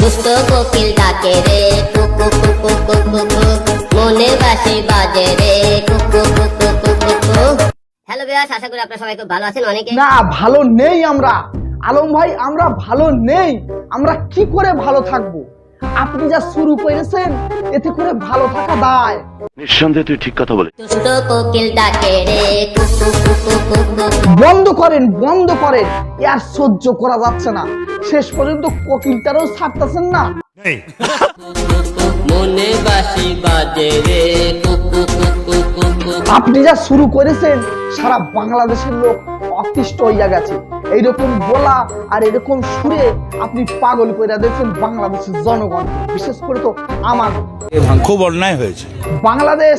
দুষ্ট কোকিল ডাকে রে কুকু কুকু কুকু কুকু মনে বাসি বাজে রে কুকু কুকু কুকু কুকু হ্যালো বিয়াস আশা করি আপনারা সবাই খুব ভালো আছেন অনেকে না ভালো নেই আমরা আলম ভাই আমরা ভালো নেই আমরা কি করে ভালো থাকব আপনি যা শুরু করেছেন এতে করে ভালো থাকা দায় নিঃসন্দেহে তুই ঠিক কথা বলে বন্ধ করেন বন্ধ করেন আর সহ্য করা যাচ্ছে না শেষ পর্যন্ত কোকিলটারও ছাড়তেছেন না। মনে বাসি বাজে রে আপনি যা শুরু করেছেন সারা বাংলাদেশের লোক অতিষ্ঠ হইয়া গেছে। এইরকম বলা আর এরকম সুরে আপনি পাগল করে দিয়েছেন বাংলাদেশের জনগণ। বিশেষ করে তো আমার। খুব অন্যায় হয়েছে। বাংলাদেশ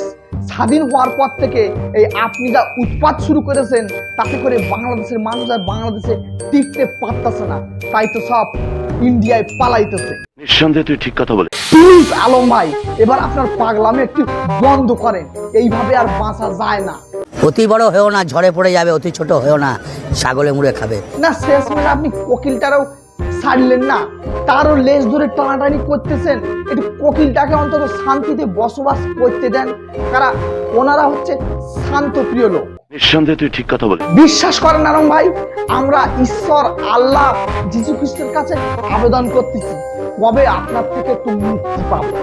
স্বাধীন হওয়ার পর থেকে এই আপনি যা উৎপাত শুরু করেছেন তাতে করে বাংলাদেশের মানুষ আর বাংলাদেশে টিকতে পারতেছে না। তাই তো সব ইন্ডিয়ায় পালাইতেছে। নিঃসন্দেহে তুই ঠিক কথা বলে প্লিজ আলম ভাই এবার আপনার পাগলামি একটু বন্ধ করেন। এইভাবে আর বাঁচা যায় না। অতি বড় হয়েও না ঝড়ে পড়ে যাবে অতি ছোট হয়েও না ছাগলে মুড়ে খাবে। না শেষ মানে আপনি কোকিলটারও ছাড়লেন না। তারও লেজ ধরে টানাটানি করতেছেন। একটু কোকিলটাকে অন্তত শান্তিতে বসবাস করতে দেন। তারা ওনারা হচ্ছে শান্ত প্রিয় লোক। নিঃসন্দেহে তুই ঠিক কথা বলে বিশ্বাস করেন আরম ভাই আমরা ঈশ্বর আল্লাহ যিশু খ্রিস্টের কাছে আবেদন করতেছি। কবে আপনার থেকে একটু মুক্তি পাবো?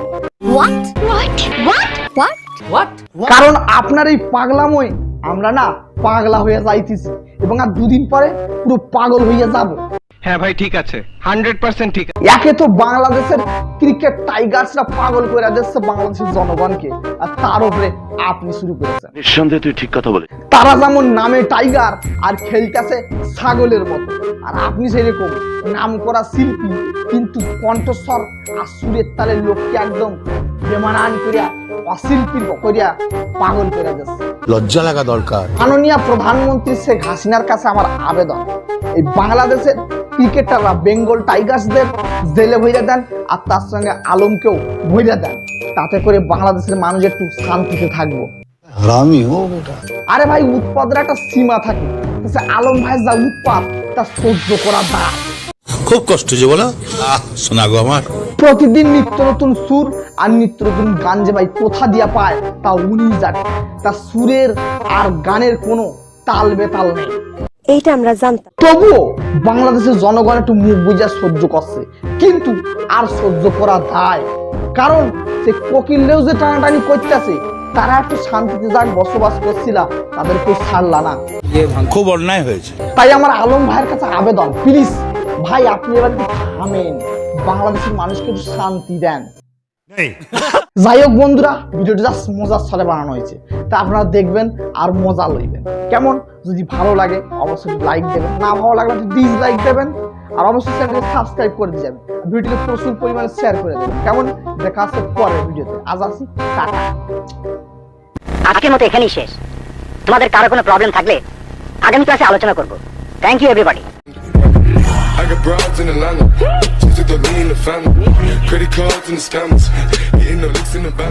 কারণ আপনার এই পাগলাময় আমরা না পাগলা হয়ে যাইতেছি। এবং আর দুদিন পরে পুরো পাগল হইয়া যাব। হ্যাঁ ভাই ঠিক আছে। হান্ড্রেড পার্সেন্ট ঠিক আছে। একে তো বাংলাদেশের ক্রিকেট টাইগার্সরা পাগল করে দিচ্ছে বাংলাদেশের জনগণকে। আর তার উপরে আপনি শুরু করেছেন। নিঃসন্দেহে তুই ঠিক কথা বলে তারা যেমন নামে টাইগার আর খেলতেছে ছাগলের মতো। আর আপনি সেরকম নাম করা শিল্পী কিন্তু কণ্ঠস্বর আর সুরের তালে লোককে একদম বেমানান করিয়া অশিল্পীর করিয়া পাগল করে দিচ্ছে। লজ্জা লাগা দরকার। মাননীয় প্রধানমন্ত্রী শেখ হাসিনার কাছে আমার আবেদন এই বাংলাদেশের ক্রিকেটাররা বেঙ্গল টাইগার্সদের জেলে ভইরা দেন আর তার সঙ্গে আলমকেও ভইরা দেন। তাতে করে বাংলাদেশের মানুষ একটু শান্তিতে থাকব। হারামি হো বেটা আরে ভাই উৎপাদের একটা সীমা থাকে। আলম ভাই যা উৎপাদ তা সহ্য করা দায় খুব কষ্ট যে বলো। আহ শোনা গো আমার। প্রতিদিন নিত্য নতুন সুর আর নিত্য নতুন গান যে ভাই কোথা দিয়া পায় তা উনি জানে। তা সুরের আর গানের কোনো তাল বেতাল নেই। এইটা আমরা জানতাম। তবুও বাংলাদেশের জনগণ একটু মুখ বুঝা সহ্য করছে। কিন্তু আর সহ্য করা দায় কারণ সে কোকিলরেও যে টানাটানি করতেছে তারা একটু শান্তিতে যাক বসবাস করছিল তাদেরকে ছাড়লা না। খুব অন্যায় হয়েছে। তাই আমার আলম ভাইয়ের কাছে আবেদন প্লিজ ভাই আপনি এবার থামেন। বাংলাদেশের মানুষকে একটু শান্তি দেন। যাই হোক বন্ধুরা ভিডিওটি জাস্ট মজার ছলে বানানো হয়েছে। তা আপনারা দেখবেন আর মজা লইবেন। কেমন? যদি ভালো লাগে অবশ্যই লাইক দেবেন। না ভালো লাগলে ডিসলাইক দেবেন। আর অবশ্যই চ্যানেলকে সাবস্ক্রাইব করে দিয়ে যাবেন। ভিডিওটি প্রচুর পরিমাণে শেয়ার করে দেবেন। কেমন? দেখা হচ্ছে পরের ভিডিওতে। আজ আসি টাটা। আজকের মতো এখানেই শেষ। তোমাদের কারও কোনো প্রবলেম থাকলে আগামী ক্লাসে আলোচনা করব। Thank you everybody I got broads in Atlanta. The lean the family. Credit cards and the scammers. Hitting the licks in the back.